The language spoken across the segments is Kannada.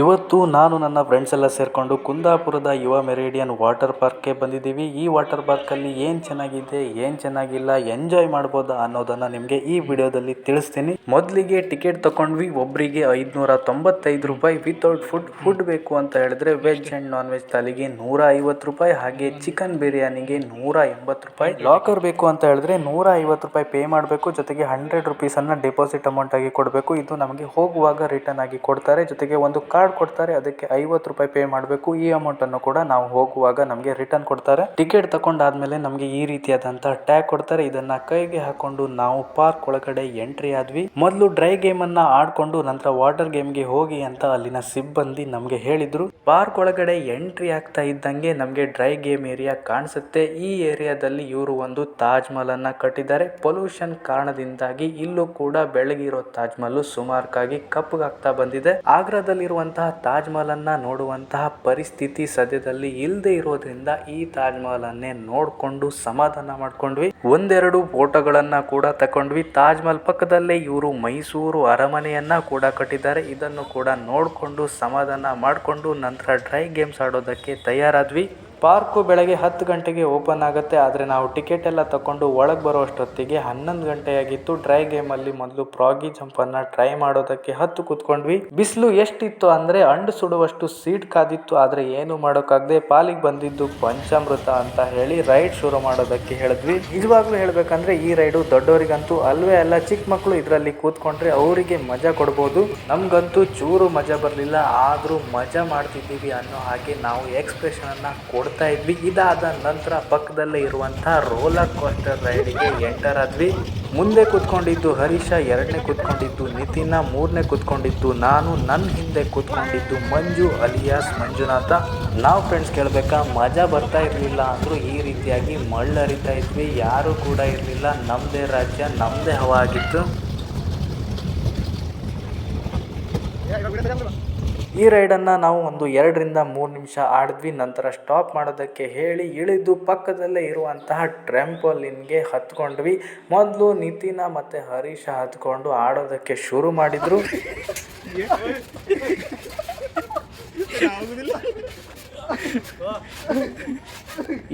ಇವತ್ತು ನಾನು ನನ್ನ ಫ್ರೆಂಡ್ಸ್ ಎಲ್ಲ ಸೇರಿಕೊಂಡು ಕುಂದಾಪುರದ ಯುವ ಮೆರಿಡಿಯನ್ ವಾಟರ್ ಪಾರ್ಕ್ಗೆ ಬಂದಿದ್ದೀವಿ. ಈ ವಾಟರ್ ಪಾರ್ಕಲ್ಲಿ ಏನು ಚೆನ್ನಾಗಿದೆ, ಏನು ಚೆನ್ನಾಗಿಲ್ಲ, ಎಂಜಾಯ್ ಮಾಡ್ಬೋದಾ ಅನ್ನೋದನ್ನು ನಿಮಗೆ ಈ ವಿಡಿಯೋದಲ್ಲಿ ತಿಳಿಸ್ತೀನಿ. ಮೊದಲಿಗೆ ಟಿಕೆಟ್ ತಗೊಂಡ್ವಿ ಒಬ್ಬರಿಗೆ ಐದುನೂರ ತೊಂಬತ್ತೈದು ರೂಪಾಯಿ ವಿತೌಟ್ ಫುಡ್ ಫುಡ್ ಬೇಕು ಅಂತ ಹೇಳಿದ್ರೆ ವೆಜ್ ಆ್ಯಂಡ್ ನಾನ್ ವೆಜ್ ತಾಲಿಗೆ ನೂರ ಐವತ್ತು ರೂಪಾಯಿ, ಹಾಗೆ ಚಿಕನ್ ಬಿರಿಯಾನಿಗೆ ನೂರ ಎಂಬತ್ತು ರೂಪಾಯಿ. ಲಾಕರ್ ಬೇಕು ಅಂತ ಹೇಳಿದ್ರೆ ನೂರ ಐವತ್ತು ರೂಪಾಯಿ ಪೇ ಮಾಡಬೇಕು. ಜೊತೆಗೆ ಹಂಡ್ರೆಡ್ ರುಪೀಸನ್ನು ಡೆಪಾಸಿಟ್ ಅಮೌಂಟ್ ಆಗಿ ಕೊಡಬೇಕು. ಇದು ನಮಗೆ ಹೋಗುವಾಗ ರಿಟರ್ನ್ ಆಗಿ ಕೊಡ್ತಾರೆ. ಜೊತೆಗೆ ಒಂದು ಕಾರ್ಡ್ ಕೊಡ್ತಾರೆ, ಅದಕ್ಕೆ ಐವತ್ತು ರೂಪಾಯಿ ಪೇ ಮಾಡಬೇಕು. ಈ ಅಮೌಂಟ್ ಅನ್ನು ಕೂಡ ನಾವು ಹೋಗುವಾಗ ನಮಗೆ ರಿಟರ್ನ್ ಕೊಡ್ತಾರೆ. ಟಿಕೆಟ್ ತಗೊಂಡಾದ್ಮೇಲೆ ನಮಗೆ ಈ ರೀತಿಯಾದಂತಹ ಟ್ಯಾಗ್ ಕೊಡ್ತಾರೆ. ಇದನ್ನ ಕೈಗೆ ಹಾಕೊಂಡು ನಾವು ಪಾರ್ಕ್ ಒಳಗಡೆ ಎಂಟ್ರಿ ಆದ್ವಿ. ಮೊದಲು ಡ್ರೈ ಗೇಮ್ ಅನ್ನ ಆಡ್ಕೊಂಡು ನಂತರ ವಾಟರ್ ಗೇಮ್ಗೆ ಹೋಗಿ ಅಂತ ಅಲ್ಲಿನ ಸಿಬ್ಬಂದಿ ನಮಗೆ ಹೇಳಿದ್ರು. ಪಾರ್ಕ್ ಒಳಗಡೆ ಎಂಟ್ರಿ ಆಗ್ತಾ ಇದ್ದಂಗೆ ನಮಗೆ ಡ್ರೈ ಗೇಮ್ ಏರಿಯಾ ಕಾಣಿಸುತ್ತೆ. ಈ ಏರಿಯಾದಲ್ಲಿ ಇವರು ಒಂದು ತಾಜ್ ಮಹಲ್ ಅನ್ನ ಕಟ್ಟಿದ್ದಾರೆ. ಪೊಲ್ಯೂಷನ್ ಕಾರಣದಿಂದಾಗಿ ಇಲ್ಲೂ ಕೂಡ ಬೆಳಗಿರೋ ತಾಜ್ ಮಹಲ್ ಸುಮಾರ್ಕಾಗಿ ಕಪ್ಪಗಾಗ್ತಾ ಬಂದಿದೆ. ಆಗ್ರಾದಲ್ಲಿರುವಂತಹ ತಾಜ್ ಮಹಲನ್ನು ನೋಡುವಂತಹ ಪರಿಸ್ಥಿತಿ ಸದ್ಯದಲ್ಲಿ ಇಲ್ಲದೆ ಇರೋದ್ರಿಂದ ಈ ತಾಜ್ ಮಹಲನ್ನೇ ನೋಡಿಕೊಂಡು ಸಮಾಧಾನ ಮಾಡ್ಕೊಂಡ್ವಿ. ಒಂದೆರಡು ಫೋಟೋಗಳನ್ನ ಕೂಡ ತಕೊಂಡ್ವಿ. ತಾಜ್ ಮಹಲ್ ಪಕ್ಕದಲ್ಲೇ ಇವರು ಮೈಸೂರು ಅರಮನೆಯನ್ನ ಕೂಡ ಕಟ್ಟಿದ್ದಾರೆ. ಇದನ್ನು ಕೂಡ ನೋಡಿಕೊಂಡು ಸಮಾಧಾನ ಮಾಡಿಕೊಂಡು ನಂತರ ಡ್ರೈ ಗೇಮ್ಸ್ ಆಡೋದಕ್ಕೆ ತಯಾರಾದ್ವಿ. ಪಾರ್ಕು ಬೆಳಗ್ಗೆ ಹತ್ತು ಗಂಟೆಗೆ ಓಪನ್ ಆಗುತ್ತೆ, ಆದರೆ ನಾವು ಟಿಕೆಟ್ ಎಲ್ಲ ತಗೊಂಡು ಒಳಗೆ ಬರೋ ಅಷ್ಟೊತ್ತಿಗೆ ಹನ್ನೊಂದು ಗಂಟೆಯಾಗಿತ್ತು ಡ್ರೈ ಗೇಮಲ್ಲಿ ಮೊದಲು ಪ್ರಾಗಿ ಜಂಪನ್ನು ಟ್ರೈ ಮಾಡೋದಕ್ಕೆ ಹತ್ತು ಕೂತ್ಕೊಂಡ್ವಿ. ಬಿಸಿಲು ಎಷ್ಟಿತ್ತು ಅಂದರೆ ಅಂಡು ಸುಡುವಷ್ಟು ಸೀಟ್ ಕಾದಿತ್ತು, ಆದರೆ ಏನು ಮಾಡೋಕ್ಕಾಗದೆ ಪಾಲಿಗೆ ಬಂದಿದ್ದು ಪಂಚಾಮೃತ ಅಂತ ಹೇಳಿ ರೈಡ್ ಶುರು ಮಾಡೋದಕ್ಕೆ ಹೇಳಿದ್ವಿ. ನಿಜವಾಗ್ಲೂ ಹೇಳಬೇಕಂದ್ರೆ ಈ ರೈಡು ದೊಡ್ಡವರಿಗಂತೂ ಅಲ್ವೇ ಅಲ್ಲ ಚಿಕ್ಕ ಮಕ್ಕಳು ಇದರಲ್ಲಿ ಕೂತ್ಕೊಂಡ್ರೆ ಅವರಿಗೆ ಮಜಾ ಕೊಡ್ಬೋದು. ನಮಗಂತೂ ಚೂರು ಮಜಾ ಬರಲಿಲ್ಲ, ಆದರೂ ಮಜಾ ಮಾಡ್ತಿದ್ದೀವಿ ಅನ್ನೋ ಹಾಗೆ ನಾವು ಎಕ್ಸ್ಪ್ರೆಷನ್ ಅನ್ನ ಕೊಡ್ತಾ ಇದ್ವಿ. ಇದಾದ ನಂತರ ಪಕ್ಕದಲ್ಲೇ ಇರುವಂಥ ರೋಲರ್ ಕೋಸ್ಟರ್ ರೈಡಿಗೆ ಎಂಟರ್ ಆದ್ವಿ. ಮುಂದೆ ಕೂತ್ಕೊಂಡಿದ್ದು ಹರೀಶ, ಎರಡನೇ ಕೂತ್ಕೊಂಡಿದ್ದು ನಿತಿನ, ಮೂರನೇ ಕೂತ್ಕೊಂಡಿದ್ದು ನಾನು ನನ್ನ ಹಿಂದೆ ಕೂತ್ಕೊಂಡಿದ್ದು ಮಂಜು ಅಲಿಯಾಸ್ ಮಂಜುನಾಥ. ನಾವು ಫ್ರೆಂಡ್ಸ್ ಕೇಳಬೇಕಾ, ಮಜಾ ಬರ್ತಾ ಇರಲಿಲ್ಲ ಅಂದರೂ ಈ ರೀತಿಯಾಗಿ ಮಳ್ಳರಿತಾ ಇದ್ವಿ. ಯಾರೂ ಕೂಡ ಇರಲಿಲ್ಲ. ನಮ್ಮದೇ ರಾಜ್ಯ ನಮ್ಮದೇ ಹವಾ ಆಗಿತ್ತು. ಈ ರೈಡನ್ನು ನಾವು ಒಂದು ಎರಡರಿಂದ ಮೂರು ನಿಮಿಷ ಆಡಿದ್ವಿ ನಂತರ ಸ್ಟಾಪ್ ಮಾಡೋದಕ್ಕೆ ಹೇಳಿ ಇಳಿದು ಪಕ್ಕದಲ್ಲೇ ಇರುವಂತಹ ಟ್ರೆಂಪೋಲಿನ್ಗೆ ಹತ್ಕೊಂಡ್ವಿ ಮೊದಲು ನಿತಿನ ಮತ್ತು ಹರೀಶ ಹತ್ಕೊಂಡು ಆಡೋದಕ್ಕೆ ಶುರು ಮಾಡಿದ್ರು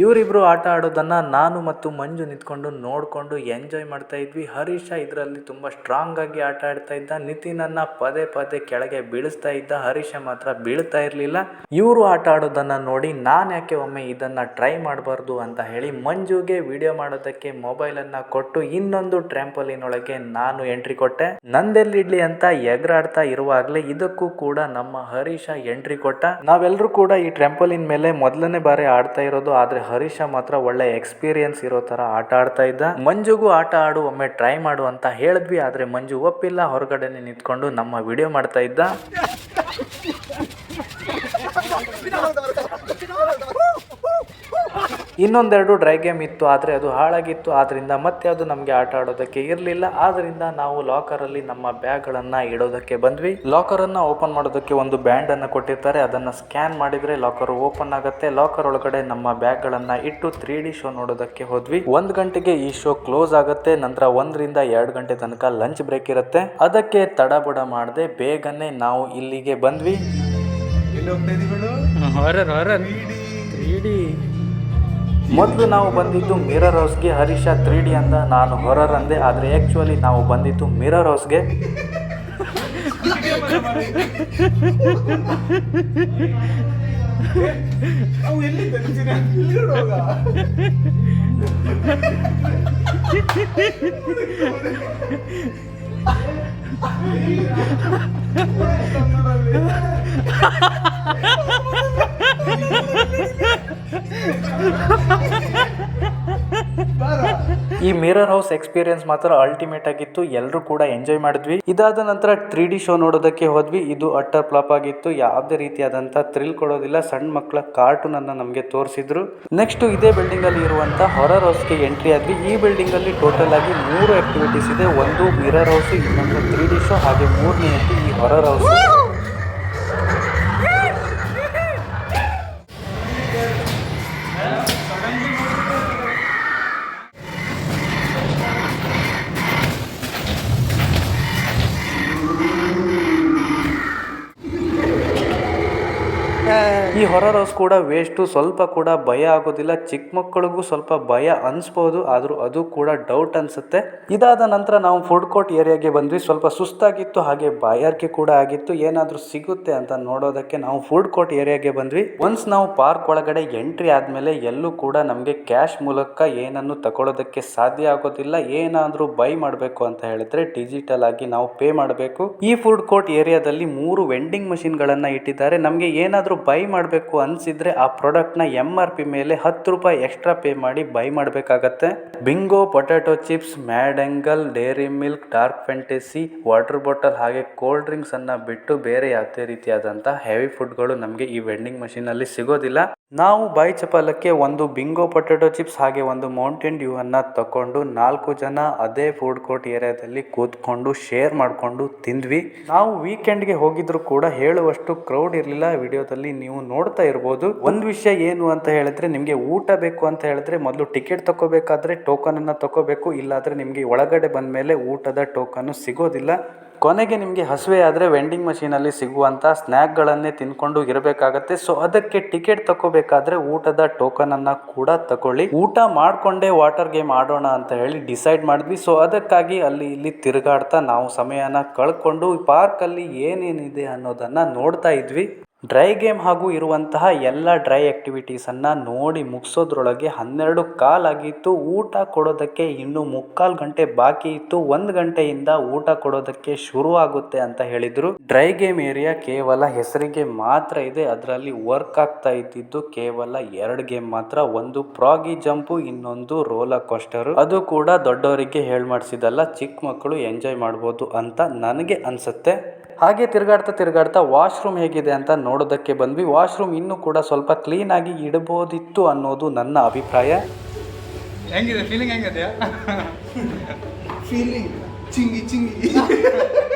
ಇವರಿಬ್ರು ಆಟ ಆಡೋದನ್ನ ನಾನು ಮತ್ತು ಮಂಜು ನಿಂತ್ಕೊಂಡು ನೋಡಿಕೊಂಡು ಎಂಜಾಯ್ ಮಾಡ್ತಾ ಇದ್ವಿ. ಹರೀಶ ಇದರಲ್ಲಿ ತುಂಬ ಸ್ಟ್ರಾಂಗ್ ಆಗಿ ಆಟ ಆಡ್ತಾ ಇದ್ದ. ನಿತಿನನ್ನ ಪದೇ ಪದೇ ಕೆಳಗೆ ಬೀಳಿಸ್ತಾ ಇದ್ದ. ಹರೀಶ ಮಾತ್ರ ಬೀಳ್ತಾ ಇರಲಿಲ್ಲ. ಇವರು ಆಟ ಆಡೋದನ್ನ ನೋಡಿ ನಾನು ಯಾಕೆ ಒಮ್ಮೆ ಇದನ್ನ ಟ್ರೈ ಮಾಡಬಾರ್ದು ಅಂತ ಹೇಳಿ ಮಂಜುಗೆ ವಿಡಿಯೋ ಮಾಡೋದಕ್ಕೆ ಮೊಬೈಲನ್ನು ಕೊಟ್ಟು ಇನ್ನೊಂದು ಟ್ರ್ಯಾಂಪೋಲಿನ್ ಒಳಗೆ ನಾನು ಎಂಟ್ರಿ ಕೊಟ್ಟೆ. ನಂದೆಲ್ಲಿಡ್ಲಿ ಅಂತ ಎಗರಾಡ್ತಾ ಇರುವಾಗಲೇ ಇದಕ್ಕೂ ಕೂಡ ನಮ್ಮ ಹರೀಶ ಎಂಟ್ರಿ ಕೊಟ್ಟ. ನಾವೆಲ್ಲರೂ ಕೂಡ ಈ ಟ್ರ್ಯಾಂಪೋಲಿನ್ ಮೇಲೆ ಮೊದಲನೇ ಬಾರಿ ಆಡ್ತಾ ಇರೋದು, ಆದ್ರೆ ಹರೀಶ ಮಾತ್ರ ಒಳ್ಳೆ ಎಕ್ಸ್ಪೀರಿಯನ್ಸ್ ಇರೋ ತರ ಆಟ ಆಡ್ತಾ ಇದ್ದ. ಮಂಜುಗೂ ಆಟ ಆಡು, ಒಮ್ಮೆ ಟ್ರೈ ಮಾಡು ಅಂತ ಹೇಳಿದ್ವಿ, ಆದ್ರೆ ಮಂಜು ಒಪ್ಪಿಲ್ಲ. ಹೊರಗಡೆನೆ ನಿಂತ್ಕೊಂಡು ನಮ್ಮ ವಿಡಿಯೋ ಮಾಡ್ತಾ ಇದ್ದ. ಇನ್ನೊಂದೆರಡು ಡ್ರೈ ಗೇಮ್ ಇತ್ತು ಆದರೆ ಅದು ಹಾಳಾಗಿತ್ತು. ಆದ್ದರಿಂದ ಮತ್ತೆ ಅದು ನಮಗೆ ಆಟ ಆಡೋದಕ್ಕೆ ಇರಲಿಲ್ಲ. ಆದ್ದರಿಂದ ನಾವು ಲಾಕರಲ್ಲಿ ನಮ್ಮ ಬ್ಯಾಗ್ಗಳನ್ನು ಇಡೋದಕ್ಕೆ ಬಂದ್ವಿ. ಲಾಕರನ್ನು ಓಪನ್ ಮಾಡೋದಕ್ಕೆ ಒಂದು ಬ್ಯಾಂಡನ್ನು ಕೊಟ್ಟಿರ್ತಾರೆ. ಅದನ್ನು ಸ್ಕ್ಯಾನ್ ಮಾಡಿದರೆ ಲಾಕರ್ ಓಪನ್ ಆಗುತ್ತೆ. ಲಾಕರ್ ಒಳಗಡೆ ನಮ್ಮ ಬ್ಯಾಗ್ಗಳನ್ನು ಇಟ್ಟು ತ್ರೀ ಡಿ ಶೋ ನೋಡೋದಕ್ಕೆ ಹೋದ್ವಿ. ಒಂದು ಗಂಟೆಗೆ ಈ ಶೋ ಕ್ಲೋಸ್ ಆಗುತ್ತೆ. ನಂತರ ಒಂದರಿಂದ ಎರಡು ಗಂಟೆ ತನಕ ಲಂಚ್ ಬ್ರೇಕ್ ಇರುತ್ತೆ. ಅದಕ್ಕೆ ತಡಬಡ ಮಾಡದೆ ಬೇಗನೆ ನಾವು ಇಲ್ಲಿಗೆ ಬಂದ್ವಿ. ಹಾರರ್ ಹಾರರ್ ಮೊದಲು ನಾವು ಬಂದಿದ್ದು ಮಿರರ್ ಹೌಸ್ಗೆ ಹರೀಶ ತ್ರೀ ಡಿ ಅಂತ ನಾನು ಹೊರರ್ ಅಂದೆ ಆದರೆ ಆ್ಯಕ್ಚುಲಿ ನಾವು ಬಂದಿದ್ದು ಮಿರರ್ ಹೌಸ್ಗೆ ಈ ಮಿರರ್ ಹೌಸ್ ಎಕ್ಸ್ಪೀರಿಯನ್ಸ್ ಮಾತ್ರ ಅಲ್ಟಿಮೇಟ್ ಆಗಿತ್ತು. ಎಲ್ಲರೂ ಕೂಡ ಎಂಜಾಯ್ ಮಾಡಿದ್ವಿ. ಇದಾದ ನಂತರ ತ್ರೀ ಡಿ ಶೋ ನೋಡೋದಕ್ಕೆ ಹೋದ್ವಿ. ಇದು ಅಟ್ಟರ್ ಫ್ಲಾಪ್ ಆಗಿತ್ತು. ಯಾವುದೇ ರೀತಿಯಾದಂಥ ಥ್ರಿಲ್ ಕೊಡೋದಿಲ್ಲ. ಸಣ್ಣ ಮಕ್ಕಳ ಕಾರ್ಟೂನ್ ಅನ್ನ ನಮಗೆ ತೋರಿಸಿದ್ರು. ನೆಕ್ಸ್ಟ್ ಇದೇ ಬಿಲ್ಡಿಂಗ್ ಅಲ್ಲಿ ಇರುವಂತ ಹೊರರ್ ಹೌಸ್ಗೆ ಎಂಟ್ರಿ ಆದ್ವಿ. ಈ ಬಿಲ್ಡಿಂಗ್ ಅಲ್ಲಿ ಟೋಟಲ್ ಆಗಿ ಮೂರು ಆಕ್ಟಿವಿಟೀಸ್ ಇದೆ. ಒಂದು ಮಿರರ್ ಹೌಸ್ ಇನ್ನೊಂದು ತ್ರೀ ಡಿ ಶೋ ಹಾಗೆ ಮೂರನೇ ಈ ಹೊರರ್ ಹೌಸ್ ಈ ಹೊರರ್ ಹೌಸ್ ಕೂಡ ವೇಸ್ಟು ಸ್ವಲ್ಪ ಕೂಡ ಭಯ ಆಗೋದಿಲ್ಲ. ಚಿಕ್ಕ ಮಕ್ಕಳಿಗೂ ಸ್ವಲ್ಪ ಭಯ ಅನ್ಸ್ಬೋದು, ಆದರೂ ಅದು ಕೂಡ ಡೌಟ್ ಅನ್ಸುತ್ತೆ. ಇದಾದ ನಂತರ ನಾವು ಫುಡ್ ಕೋರ್ಟ್ ಏರಿಯಾಗೆ ಬಂದ್ವಿ. ಸ್ವಲ್ಪ ಸುಸ್ತಾಗಿತ್ತು, ಹಾಗೆ ಬಾಯಾರಿಕೆ ಕೂಡ ಆಗಿತ್ತು. ಏನಾದರೂ ಸಿಗುತ್ತೆ ಅಂತ ನೋಡೋದಕ್ಕೆ ನಾವು ಫುಡ್ ಕೋರ್ಟ್ ಏರಿಯಾಗೆ ಬಂದ್ವಿ. ಒನ್ಸ್ ನಾವು ಪಾರ್ಕ್ ಒಳಗಡೆ ಎಂಟ್ರಿ ಆದ್ಮೇಲೆ ಎಲ್ಲೂ ಕೂಡ ನಮಗೆ ಕ್ಯಾಶ್ ಮೂಲಕ ಏನನ್ನು ತಗೊಳ್ಳೋದಕ್ಕೆ ಸಾಧ್ಯ ಆಗೋದಿಲ್ಲ. ಏನಾದರೂ ಬೈ ಮಾಡಬೇಕು ಅಂತ ಹೇಳಿದ್ರೆ ಡಿಜಿಟಲ್ ಆಗಿ ನಾವು ಪೇ ಮಾಡಬೇಕು. ಈ ಫುಡ್ ಕೋರ್ಟ್ ಏರಿಯಾದಲ್ಲಿ ಮೂರು ವೆಂಡಿಂಗ್ ಮಷಿನ್ಗಳನ್ನು ಇಟ್ಟಿದ್ದಾರೆ. ನಮಗೆ ಏನಾದರೂ ಬೈ ಮಾಡಬೇಕು ಅನ್ಸಿದ್ರೆ ಆ ಪ್ರಾಡಕ್ಟ್ನ ನ ಎಂ ಆರ್ ಪಿ ಮೇಲೆ ಹತ್ತು ರೂಪಾಯಿ ಎಕ್ಸ್ಟ್ರಾ ಪೇ ಮಾಡಿ ಬೈ ಮಾಡಬೇಕಾಗತ್ತೆ. Bingo potato chips Mad Angles Dairy Milk Dark Fantasy water bottle ಹಾಗೆ ಕೋಲ್ಡ್ ಡ್ರಿಂಕ್ಸ್ ಅನ್ನ ಬಿಟ್ಟು ಬೇರೆ ಯಾವುದೇ ರೀತಿಯಾದಂತಹ ಹೆವಿ ಫುಡ್ಗಳು ನಮಗೆ ಈ ವೆಂಡಿಂಗ್ ಮಷೀನ್ ಅಲ್ಲಿ ಸಿಗೋದಿಲ್ಲ. ನಾವು ಬಾಯಿ ಚಪಲಕ್ಕೆ ಒಂದು ಬಿಂಗೋ ಪೊಟ್ಯಾಟೊ ಚಿಪ್ಸ್ ಹಾಗೆ ಒಂದು ಮೌಂಟೇನ್ ಡ್ಯೂ ಅನ್ನ ತಕೊಂಡು ನಾಲ್ಕು ಜನ ಅದೇ ಫುಡ್ ಕೋರ್ಟ್ ಏರಿಯಾದಲ್ಲಿ ಕೂತ್ಕೊಂಡು ಶೇರ್ ಮಾಡಿಕೊಂಡು ತಿಂದ್ವಿ. ನಾವು ವೀಕೆಂಡ್ಗೆ ಹೋಗಿದ್ರು ಕೂಡ ಹೇಳುವಷ್ಟು ಕ್ರೌಡ್ ಇರಲಿಲ್ಲ. ವಿಡಿಯೋದಲ್ಲಿ ನೀವು ನೋಡ್ತಾ ಇರ್ಬೋದು. ಒಂದು ವಿಷಯ ಏನು ಅಂತ ಹೇಳಿದ್ರೆ ನಿಮಗೆ ಊಟ ಬೇಕು ಅಂತ ಹೇಳಿದ್ರೆ ಮೊದಲು ಟಿಕೆಟ್ ತಗೋಬೇಕಾದ್ರೆ ಟೋಕನ್ ಅನ್ನ ತಗೋಬೇಕು ಇಲ್ಲಾದ್ರೆ ನಿಮಗೆ ಒಳಗಡೆ ಬಂದ ಮೇಲೆ ಊಟದ ಟೋಕನ್ ಸಿಗೋದಿಲ್ಲ. ಕೊನೆಗೆ ನಿಮಗೆ ಹಸುವೆ ಆದರೆ ವೆಂಡಿಂಗ್ ಮಷೀನಲ್ಲಿ ಸಿಗುವಂಥ ಸ್ನ್ಯಾಕ್ಗಳನ್ನೇ ತಿನ್ಕೊಂಡು ಇರಬೇಕಾಗತ್ತೆ. ಸೊ ಅದಕ್ಕೆ ಟಿಕೆಟ್ ತಗೋಬೇಕಾದ್ರೆ ಊಟದ ಟೋಕನ್ ಅನ್ನ ಕೂಡ ತಗೊಳ್ಳಿ ಊಟ ಮಾಡಿಕೊಂಡೇ ವಾಟರ್ ಗೇಮ್ ಆಡೋಣ ಅಂತ ಹೇಳಿ ಡಿಸೈಡ್ ಮಾಡಿದ್ವಿ. ಸೊ ಅದಕ್ಕಾಗಿ ಅಲ್ಲಿ ಇಲ್ಲಿ ತಿರುಗಾಡ್ತಾ ನಾವು ಸಮಯನ ಕಳ್ಕೊಂಡು ಪಾರ್ಕ್ ಅಲ್ಲಿ ಏನೇನಿದೆ ಅನ್ನೋದನ್ನ ನೋಡ್ತಾ ಇದ್ವಿ. ಡ್ರೈ ಗೇಮ್ ಹಾಗೂ ಇರುವಂತಹ ಎಲ್ಲ ಡ್ರೈ ಆ್ಯಕ್ಟಿವಿಟೀಸನ್ನು ನೋಡಿ ಮುಗಿಸೋದ್ರೊಳಗೆ ಹನ್ನೆರಡು ಕಾಲಾಗಿತ್ತು ಊಟ ಕೊಡೋದಕ್ಕೆ ಇನ್ನೂ ಮುಕ್ಕಾಲು ಗಂಟೆ ಬಾಕಿ ಇತ್ತು. ಒಂದು ಗಂಟೆಯಿಂದ ಊಟ ಕೊಡೋದಕ್ಕೆ ಶುರು ಆಗುತ್ತೆ ಅಂತ ಹೇಳಿದರು. ಡ್ರೈ ಗೇಮ್ ಏರಿಯಾ ಕೇವಲ ಹೆಸರಿಗೆ ಮಾತ್ರ ಇದೆ. ಅದರಲ್ಲಿ ವರ್ಕ್ ಆಗ್ತಾ ಇದ್ದಿದ್ದು ಕೇವಲ ಎರಡು ಗೇಮ್ ಮಾತ್ರ. ಒಂದು ಪ್ರಾಗಿ ಜಂಪು, ಇನ್ನೊಂದು ರೋಲರ್ ಕೋಸ್ಟರ್. ಅದು ಕೂಡ ದೊಡ್ಡವರಿಗೆ ಹೇಳ್ ಮಾಡಿಸಿದಲ್ಲ ಚಿಕ್ಕ ಮಕ್ಕಳು ಎಂಜಾಯ್ ಮಾಡ್ಬೋದು ಅಂತ ನನಗೆ ಅನ್ಸುತ್ತೆ. ಹಾಗೆ ತಿರುಗಾಡ್ತಾ ತಿರುಗಾಡ್ತಾ ವಾಶ್ರೂಮ್ ಹೇಗಿದೆ ಅಂತ ನೋಡೋದಕ್ಕೆ ಬಂದ್ವಿ. ವಾಶ್ರೂಮ್ ಇನ್ನೂ ಕೂಡ ಸ್ವಲ್ಪ ಕ್ಲೀನ್ ಆಗಿ ಇಡಬಹುದಿತ್ತು ಅನ್ನೋದು ನನ್ನ ಅಭಿಪ್ರಾಯ. ಹೆಂಗಿದೆ? ಫೀಲಿಂಗ್ ಹೆಂಗಿದೆಯಾ? ಫೀಲಿಂಗ್ ಚಿಂಗಿ ಚಿಂಗಿ.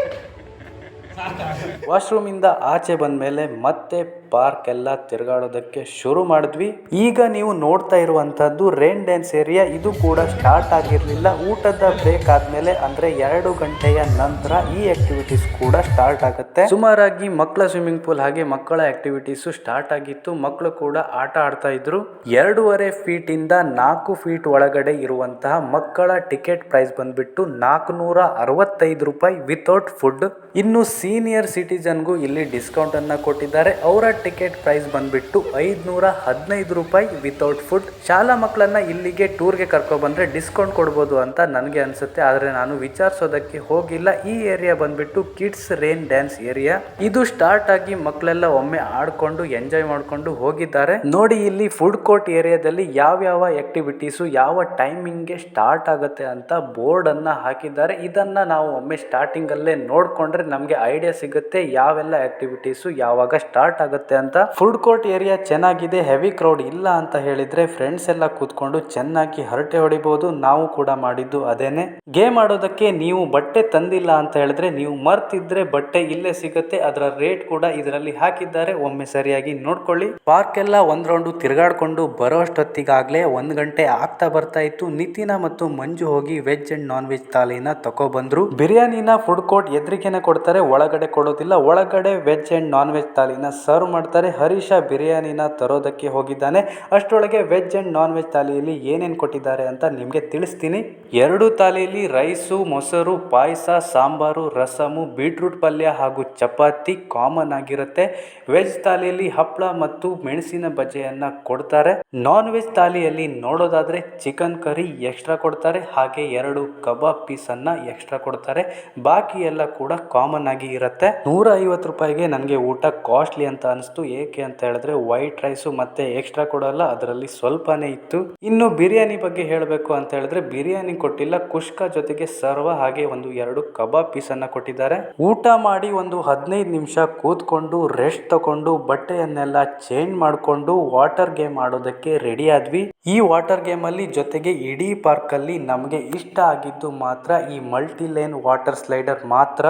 ವಾಶ್ರೂಮ್ ಇಂದ ಆಚೆ ಬಂದ್ಮೇಲೆ ಮತ್ತೆ ಪಾರ್ಕ್ ಎಲ್ಲ ತಿರುಗಾಡೋದಕ್ಕೆ ಶುರು ಮಾಡಿದ್ವಿ. ಈಗ ನೀವು ನೋಡ್ತಾ ಇರುವಂತದ್ದು ರೇನ್ ಡ್ಯಾನ್ಸ್ ಏರಿಯಾ ಇದು ಕೂಡ ಸ್ಟಾರ್ಟ್ ಆಗಿರಲಿಲ್ಲ. ಊಟದ ಬ್ರೇಕ್ ಆದ್ಮೇಲೆ ಅಂದ್ರೆ ಎರಡು ಗಂಟೆಯ ನಂತರ ಈ ಆಕ್ಟಿವಿಟೀಸ್ ಕೂಡ ಸ್ಟಾರ್ಟ್ ಆಗುತ್ತೆ. ಸುಮಾರಾಗಿ ಮಕ್ಕಳ ಸ್ವಿಮ್ಮಿಂಗ್ ಪೂಲ್ ಹಾಗೆ ಮಕ್ಕಳ ಆಕ್ಟಿವಿಟೀಸ್ ಸ್ಟಾರ್ಟ್ ಆಗಿತ್ತು. ಮಕ್ಕಳು ಕೂಡ ಆಟ ಆಡ್ತಾ ಇದ್ರು. ಎರಡೂವರೆ ಫೀಟ್ ಇಂದ ನಾಲ್ಕು ಫೀಟ್ ಒಳಗಡೆ ಇರುವಂತಹ ಮಕ್ಕಳ ಟಿಕೆಟ್ ಪ್ರೈಸ್ ಬಂದ್ಬಿಟ್ಟು ನಾಲ್ಕುನೂರ ಅರವತ್ತೈದು ರೂಪಾಯಿ ವಿತೌಟ್ ಫುಡ್ ಇನ್ನು ಸೀನಿಯರ್ ಸಿಟಿಜನ್ಗೂ ಇಲ್ಲಿ ಡಿಸ್ಕೌಂಟ್ ಅನ್ನ ಕೊಟ್ಟಿದ್ದಾರೆ. ಅವರ ಟಿಕೆಟ್ ಪ್ರೈಸ್ ಬಂದ್ಬಿಟ್ಟು ಐದುನೂರ ಹದಿನೈದು ರೂಪಾಯಿ ವಿತೌಟ್ ಫುಡ್ ಶಾಲಾ ಮಕ್ಕಳನ್ನ ಇಲ್ಲಿಗೆ ಟೂರ್ಗೆ ಕರ್ಕೊಬಂದರೆ ಡಿಸ್ಕೌಂಟ್ ಕೊಡ್ಬೋದು ಅಂತ ನನಗೆ ಅನ್ಸುತ್ತೆ. ಆದ್ರೆ ನಾನು ವಿಚಾರಿಸೋದಕ್ಕೆ ಹೋಗಿಲ್ಲ. ಈ ಏರಿಯಾ ಬಂದ್ಬಿಟ್ಟು ಕಿಡ್ಸ್ ರೇನ್ ಡ್ಯಾನ್ಸ್ ಏರಿಯಾ. ಇದು ಸ್ಟಾರ್ಟ್ ಆಗಿ ಮಕ್ಕಳೆಲ್ಲ ಒಮ್ಮೆ ಆಡ್ಕೊಂಡು ಎಂಜಾಯ್ ಮಾಡ್ಕೊಂಡು ಹೋಗಿದ್ದಾರೆ. ನೋಡಿ ಇಲ್ಲಿ ಫುಡ್ ಕೋರ್ಟ್ ಏರಿಯಾದಲ್ಲಿ ಯಾವ ಯಾವ ಆಕ್ಟಿವಿಟೀಸು ಯಾವ ಟೈಮಿಂಗ್ಗೆ ಸ್ಟಾರ್ಟ್ ಆಗುತ್ತೆ ಅಂತ ಬೋರ್ಡ್ ಅನ್ನ ಹಾಕಿದ್ದಾರೆ. ಇದನ್ನ ನಾವು ಒಮ್ಮೆ ಸ್ಟಾರ್ಟಿಂಗ್ ಅಲ್ಲೇ ನೋಡ್ಕೊಂಡ್ರೆ ನಮಗೆ ಐಡಿಯಾ ಸಿಗುತ್ತೆ, ಯಾವೆಲ್ಲ ಆಕ್ಟಿವಿಟೀಸ್ ಯಾವಾಗ ಸ್ಟಾರ್ಟ್ ಆಗುತ್ತೆ ಅಂತ. ಫುಡ್ ಕೋರ್ಟ್ ಏರಿಯಾ ಚೆನ್ನಾಗಿದೆ ಹೆವಿ ಕ್ರೌಡ್ ಇಲ್ಲ ಅಂತ ಹೇಳಿದ್ರೆ ಫ್ರೆಂಡ್ಸ್ ಎಲ್ಲ ಕೂತ್ಕೊಂಡು ಚೆನ್ನಾಗಿ ಹರಟೆ ಹೊಡಿಬೋದು, ನಾವು ಕೂಡ ಮಾಡಿದ್ದು ಅದೇನೆ. ಗೇಮ್ ಆಡೋದಕ್ಕೆ ನೀವು ಬಟ್ಟೆ ತಂದಿಲ್ಲ ಅಂತ ಹೇಳಿದ್ರೆ, ನೀವು ಮರ್ತಿದ್ರೆ ಬಟ್ಟೆ ಇಲ್ಲೇ ಸಿಗುತ್ತೆ, ಅದರ ರೇಟ್ ಕೂಡ ಇದರಲ್ಲಿ ಹಾಕಿದ್ದಾರೆ, ಒಮ್ಮೆ ಸರಿಯಾಗಿ ನೋಡ್ಕೊಳ್ಳಿ. ಪಾರ್ಕ್ ಎಲ್ಲ ಒಂದ್ ರೌಂಡ್ ತಿರುಗಾಡ್ಕೊಂಡು ಬರೋಷ್ಟೊತ್ತಿಗಾಗ್ಲೇ ಒಂದ್ ಗಂಟೆ ಆಗ್ತಾ ಬರ್ತಾ ಇತ್ತು, ನಿತಿನ ಮತ್ತು ಮಂಜು ಹೋಗಿ ವೆಜ್ ಅಂಡ್ ನಾನ್ ವೆಜ್ ತಾಲಿನ ತಕೋ ಬಂದ್ರು. ಬಿರಿಯಾನಿನ ಫುಡ್ ಕೋರ್ಟ್ ಎದುರಿಗೆನೆ ಕೊಡ್ತಾರೆ, ಒಳಗಡೆ ಕೊಡೋದಿಲ್ಲ. ಒಳಗಡೆ ವೆಜ್ ಆ್ಯಂಡ್ ನಾನ್ ವೆಜ್ ತಾಲಿನ ಸರ್ವ್ ಮಾಡ್ತಾರೆ. ಹರೀಶ ಬಿರಿಯಾನಿನ ತರೋದಕ್ಕೆ ಹೋಗಿದ್ದಾನೆ. ಅಷ್ಟರೊಳಗೆ ವೆಜ್ ಆ್ಯಂಡ್ ನಾನ್ ವೆಜ್ ತಾಲಿಯಲ್ಲಿ ಏನೇನು ಕೊಟ್ಟಿದ್ದಾರೆ ಅಂತ ನಿಮಗೆ ತಿಳಿಸ್ತೀನಿ. ಎರಡು ತಾಲಿಯಲ್ಲಿ ರೈಸು ಮೊಸರು, ಪಾಯಸ, ಸಾಂಬಾರು, ರಸಮು ಬೀಟ್ರೂಟ್ ಪಲ್ಯ ಹಾಗೂ ಚಪಾತಿ ಕಾಮನ್ ಆಗಿರುತ್ತೆ. ವೆಜ್ ತಾಲಿಯಲ್ಲಿ ಹಪ್ಪಳ ಮತ್ತು ಮೆಣಸಿನ ಬಜೆಯನ್ನು ಕೊಡ್ತಾರೆ. ನಾನ್ ವೆಜ್ ತಾಲಿಯಲ್ಲಿ ನೋಡೋದಾದ್ರೆ ಚಿಕನ್ ಕರಿ ಎಕ್ಸ್ಟ್ರಾ ಕೊಡ್ತಾರೆ. ಹಾಗೆ ಎರಡು ಕಬಾಬ್ ಪೀಸನ್ನು ಎಕ್ಸ್ಟ್ರಾ ಕೊಡ್ತಾರೆ. ಬಾಕಿ ಎಲ್ಲ ಕೂಡ ಕಾಮನ್ ಆಗಿ ಇರುತ್ತೆ. ನೂರ ಐವತ್ತು ರೂಪಾಯಿಗೆ ನನಗೆ ಊಟ ಕಾಸ್ಟ್ಲಿ ಅಂತ ಅನಿಸ್ತು. ಏಕೆ ಅಂತ ಹೇಳಿದ್ರೆ ವೈಟ್ ರೈಸು ಮತ್ತೆ ಎಕ್ಸ್ಟ್ರಾ ಕೊಡಲ್ಲ ಅದರಲ್ಲಿ ಸ್ವಲ್ಪನೇ ಇತ್ತು. ಇನ್ನು ಬಿರಿಯಾನಿ ಬಗ್ಗೆ ಹೇಳಬೇಕು ಅಂತ ಹೇಳಿದ್ರೆ ಬಿರಿಯಾನಿ ಕೊಟ್ಟಿಲ್ಲ, ಕುಷ್ಕ ಜೊತೆಗೆ ಸರ್ವ ಹಾಗೆ ಒಂದು ಎರಡು ಕಬಾಬ್ ಪೀಸ್ ಅನ್ನ ಕೊಟ್ಟಿದ್ದಾರೆ. ಊಟ ಮಾಡಿ ಒಂದು ಹದಿನೈದು ನಿಮಿಷ ಕೂತ್ಕೊಂಡು ರೆಸ್ಟ್ ತಗೊಂಡು ಬಟ್ಟೆಯನ್ನೆಲ್ಲ ಚೇಂಜ್ ಮಾಡಿಕೊಂಡು ವಾಟರ್ ಗೇಮ್ ಆಡೋದಕ್ಕೆ ರೆಡಿ ಆದ್ವಿ. ಈ ವಾಟರ್ ಗೇಮ್ ಅಲ್ಲಿ ಜೊತೆಗೆ ಇಡೀ ಪಾರ್ಕ್ ಅಲ್ಲಿ ನಮಗೆ ಇಷ್ಟ ಆಗಿದ್ದು ಮಾತ್ರ ಈ ಮಲ್ಟಿ ಲೈನ್ ವಾಟರ್ ಸ್ಲೈಡರ್ ಮಾತ್ರ.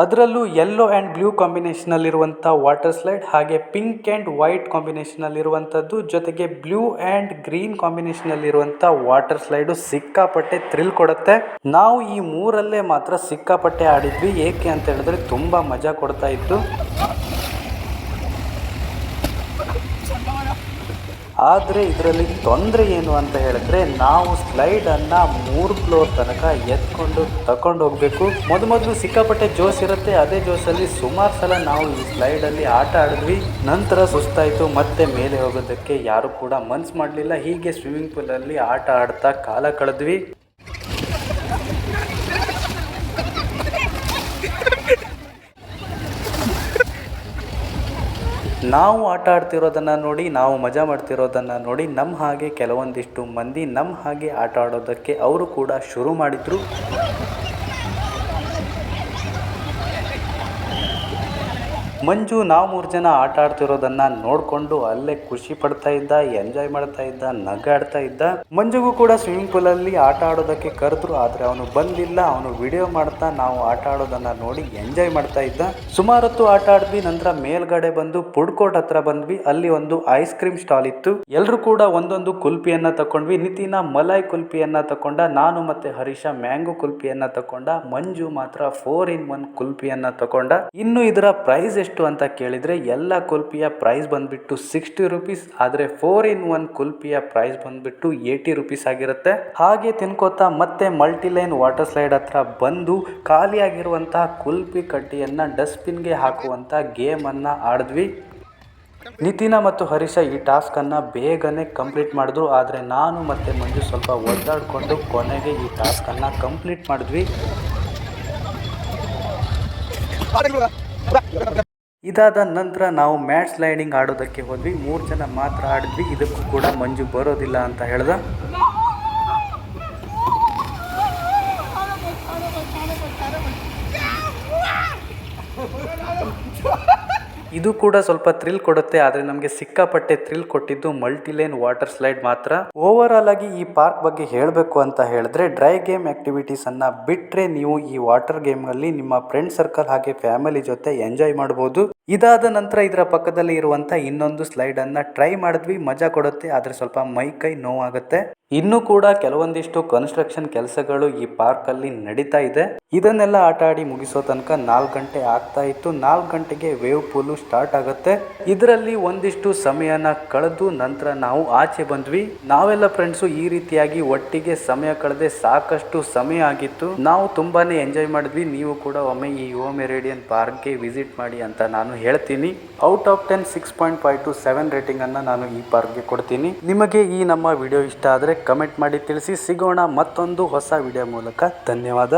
ಅದರಲ್ಲೂ ಯೆಲ್ಲೋ ಆ್ಯಂಡ್ ಬ್ಲೂ ಕಾಂಬಿನೇಷನಲ್ಲಿರುವಂಥ ವಾಟರ್ ಸ್ಲೈಡ್ ಹಾಗೆ ಪಿಂಕ್ ಆ್ಯಂಡ್ ವೈಟ್ ಕಾಂಬಿನೇಷನಲ್ಲಿರುವಂಥದ್ದು ಜೊತೆಗೆ ಬ್ಲೂ ಆ್ಯಂಡ್ ಗ್ರೀನ್ ಕಾಂಬಿನೇಷನಲ್ಲಿರುವಂಥ ವಾಟರ್ ಸ್ಲೈಡು ಸಿಕ್ಕಾಪಟ್ಟೆ ಥ್ರಿಲ್ ಕೊಡುತ್ತೆ. ನಾವು ಈ ಮೂರಲ್ಲೇ ಮಾತ್ರ ಸಿಕ್ಕಾಪಟ್ಟೆ ಆಡಿದ್ವಿ. ಏಕೆ ಅಂತ ಹೇಳಿದ್ರೆ ತುಂಬ ಮಜಾ ಕೊಡ್ತಾ ಇತ್ತು. ಆದರೆ ಇದರಲ್ಲಿ ತೊಂದರೆ ಏನು ಅಂತ ಹೇಳಿದ್ರೆ ನಾವು ಸ್ಲೈಡನ್ನು ಮೂರು ಫ್ಲೋರ್ ತನಕ ಎತ್ಕೊಂಡು ತಗೊಂಡು ಹೋಗಬೇಕು. ಮೊದ ಮೊದಲು ಸಿಕ್ಕಾಪಟ್ಟೆ ಜೋಸ್ ಇರುತ್ತೆ. ಅದೇ ಜೋಸಲ್ಲಿ ಸುಮಾರು ಸಲ ನಾವು ಈ ಸ್ಲೈಡಲ್ಲಿ ಆಟ ಆಡಿದ್ವಿ. ನಂತರ ಸುಸ್ತಾಯಿತು. ಮತ್ತೆ ಮೇಲೆ ಹೋಗೋದಕ್ಕೆ ಯಾರು ಕೂಡ ಮನ್ಸು ಮಾಡಲಿಲ್ಲ. ಹೀಗೆ ಸ್ವಿಮ್ಮಿಂಗ್ ಪೂಲಲ್ಲಿ ಆಟ ಆಡ್ತಾ ಕಾಲ ಕಳೆದ್ವಿ. ನಾವು ಆಟ ಆಡ್ತಿರೋದನ್ನು ನೋಡಿ, ನಾವು ಮಜಾ ಮಾಡ್ತಿರೋದನ್ನು ನೋಡಿ ನಮ್ಮ ಹಾಗೆ ಕೆಲವೊಂದಿಷ್ಟು ಮಂದಿ ನಮ್ಮ ಹಾಗೆ ಆಟ ಆಡೋದಕ್ಕೆ ಅವರು ಕೂಡ ಶುರು ಮಾಡಿದ್ರು. ಮಂಜು ನಾವು ಮೂರು ಜನ ಆಟ ಆಡ್ತಿರೋದನ್ನ ನೋಡಿಕೊಂಡು ಅಲ್ಲೇ ಖುಷಿ ಪಡ್ತಾ ಇದ್ದ ಎಂಜಾಯ್ ಮಾಡ್ತಾ ಇದ್ದ, ನಗಾಡ್ತಾ ಇದ್ದ. ಮಂಜುಗೂ ಕೂಡ ಸ್ವಿಮ್ಮಿಂಗ್ ಪೂಲಲ್ಲಿ ಆಟ ಆಡೋದಕ್ಕೆ ಕರೆದ್ರು, ಆದ್ರೆ ಅವನು ಬಂದಿಲ್ಲ. ಅವನು ವಿಡಿಯೋ ಮಾಡ್ತಾ ನಾವು ಆಟ ಆಡೋದನ್ನ ನೋಡಿ ಎಂಜಾಯ್ ಮಾಡ್ತಾ ಇದ್ದ. ಸುಮಾರು ಹೊತ್ತು ಆಟ ಆಡಿದ್ವಿ, ನಂತರ ಮೇಲ್ಗಡೆ ಬಂದು ಫುಡ್ ಕೋರ್ಟ್ ಹತ್ರ ಬಂದ್ವಿ. ಅಲ್ಲಿ ಒಂದು ಐಸ್ ಕ್ರೀಮ್ ಸ್ಟಾಲ್ ಇತ್ತು. ಎಲ್ಲರೂ ಕೂಡ ಒಂದೊಂದು ಕುಲ್ಪಿಯನ್ನ ತಕೊಂಡ್ವಿ. ನಿತಿನ ಮಲಾಯ್ ಕುಲ್ಪಿಯನ್ನ ತಕೊಂಡ, ನಾನು ಮತ್ತೆ ಹರೀಶ ಮ್ಯಾಂಗೋ ಕುಲ್ಪಿಯನ್ನ ತಕೊಂಡ, ಮಂಜು ಮಾತ್ರ ಫೋರ್ ಇನ್ ಒನ್ ಕುಲ್ಪಿಯನ್ನ ತಕೊಂಡ. ಇನ್ನು ಇದರ ಪ್ರೈಸ್ ಎಷ್ಟು ಅಂತ ಕೇಳಿದರೆ ಎಲ್ಲ ಕುಲ್ಪಿಯ ಪ್ರೈಸ್ ಬಂದುಬಿಟ್ಟು ಸಿಕ್ಸ್ಟಿ ರುಪೀಸ್ ಆದರೆ ಫೋರ್ ಇನ್ ಒನ್ ಕುಲ್ಪಿಯ ಪ್ರೈಸ್ ಬಂದುಬಿಟ್ಟು ಏಯ್ಟಿ ರುಪೀಸ್ ಆಗಿರುತ್ತೆ. ಹಾಗೆ ತಿನ್ಕೋತಾ ಮತ್ತೆ ಮಲ್ಟಿಲೈನ್ ವಾಟರ್ ಸ್ಲೈಡ್ ಹತ್ರ ಬಂದು ಖಾಲಿಯಾಗಿರುವಂತಹ ಕುಲ್ಪಿ ಕಡ್ಡಿಯನ್ನು ಡಸ್ಟ್ಬಿನ್ಗೆ ಹಾಕುವಂಥ ಗೇಮನ್ನು ಆಡಿದ್ವಿ. ನಿತಿನ ಮತ್ತು ಹರೀಶ ಈ ಟಾಸ್ಕ್ ಅನ್ನ ಬೇಗನೆ ಕಂಪ್ಲೀಟ್ ಮಾಡಿದ್ರು. ಆದರೆ ನಾನು ಮತ್ತೆ ಮಂಜು ಸ್ವಲ್ಪ ಒದ್ದಾಡಿಕೊಂಡು ಕೊನೆಗೆ ಈ ಟಾಸ್ಕ್ ಅನ್ನ ಕಂಪ್ಲೀಟ್ ಮಾಡಿದ್ವಿ. ಇದಾದ ನಂತರ ನಾವು ಮ್ಯಾಟ್ ಸ್ಲೈಡಿಂಗ್ ಆಡೋದಕ್ಕೆ ಹೋದ್ವಿ. ಮೂರು ಜನ ಮಾತ್ರ ಆಡಿದ್ವಿ. ಇದಕ್ಕೂ ಕೂಡ ಮಂಜು ಬರೋದಿಲ್ಲ ಅಂತ ಹೇಳ್ದ. ಇದು ಕೂಡ ಸ್ವಲ್ಪ ಥ್ರಿಲ್ ಕೊಡುತ್ತೆ, ಆದರೆ ನಮಗೆ ಸಿಕ್ಕಾಪಟ್ಟೆ ಥ್ರಿಲ್ ಕೊಟ್ಟಿದ್ದು ಮಲ್ಟಿಲೇನ್ ವಾಟರ್ ಸ್ಲೈಡ್ ಮಾತ್ರ. ಓವರ್ ಆಲ್ ಆಗಿ ಈ ಪಾರ್ಕ್ ಬಗ್ಗೆ ಹೇಳಬೇಕು ಅಂತ ಹೇಳಿದ್ರೆ ಡ್ರೈ ಗೇಮ್ ಆಕ್ಟಿವಿಟೀಸ್ ಅನ್ನ ಬಿಟ್ರೆ ನೀವು ಈ ವಾಟರ್ ಗೇಮ್ ಅಲ್ಲಿ ನಿಮ್ಮ ಫ್ರೆಂಡ್ ಸರ್ಕಲ್ ಹಾಗೆ ಫ್ಯಾಮಿಲಿ ಜೊತೆ ಎಂಜಾಯ್ ಮಾಡಬಹುದು ಇದಾದ ನಂತರ ಇದರ ಪಕ್ಕದಲ್ಲಿ ಇರುವಂತ ಇನ್ನೊಂದು ಸ್ಲೈಡ್ ಅನ್ನ ಟ್ರೈ ಮಾಡಿದ್ವಿ, ಮಜಾ ಕೊಡುತ್ತೆ, ಆದ್ರೆ ಸ್ವಲ್ಪ ಮೈ ಕೈ ನೋವಾಗುತ್ತೆ. ಇನ್ನು ಕೂಡ ಕೆಲವೊಂದಿಷ್ಟು ಕನ್ಸ್ಟ್ರಕ್ಷನ್ ಕೆಲಸಗಳು ಈ ಪಾರ್ಕ್ ಅಲ್ಲಿ ನಡೀತಾ ಇದೆ. ಇದನ್ನೆಲ್ಲ ಆಟ ಆಡಿ ಮುಗಿಸೋ ತನಕ ನಾಲ್ಕು ಗಂಟೆ ಆಗ್ತಾ ಇತ್ತು. ನಾಲ್ಕು ಗಂಟೆಗೆ ವೇವ್ ಪೂಲು ಸ್ಟಾರ್ಟ್ ಆಗುತ್ತೆ. ಇದರಲ್ಲಿ ಒಂದಿಷ್ಟು ಸಮಯನ ಕಳೆದು ನಂತರ ನಾವು ಆಚೆ ಬಂದ್ವಿ. ನಾವೆಲ್ಲ ಫ್ರೆಂಡ್ಸು ಈ ರೀತಿಯಾಗಿ ಒಟ್ಟಿಗೆ ಸಮಯ ಕಳೆದೆ ಸಾಕಷ್ಟು ಸಮಯ ಆಗಿತ್ತು. ನಾವು ತುಂಬಾನೇ ಎಂಜಾಯ್ ಮಾಡಿದ್ವಿ. ನೀವು ಕೂಡ ಒಮ್ಮೆ ಈ ಯುವ ಮೆರೇಡಿಯನ್ ಪಾರ್ಕ್ಗೆ ವಿಸಿಟ್ ಮಾಡಿ ಅಂತ ನಾನು ಹೇಳ್ತೀನಿ. Out of ten six point five to seven rating ಅನ್ನ ನಾನು ಈ ಪಾರ್ಕ್ಗೆ ಕೊಡ್ತೀನಿ. ನಿಮಗೆ ಈ ನಮ್ಮ ವಿಡಿಯೋ ಇಷ್ಟ ಆದರೆ ಕಮೆಂಟ್ ಮಾಡಿ ತಿಳಿಸಿ. ಸಿಗೋಣ ಮತ್ತೊಂದು ಹೊಸ ವಿಡಿಯೋ ಮೂಲಕ. ಧನ್ಯವಾದ.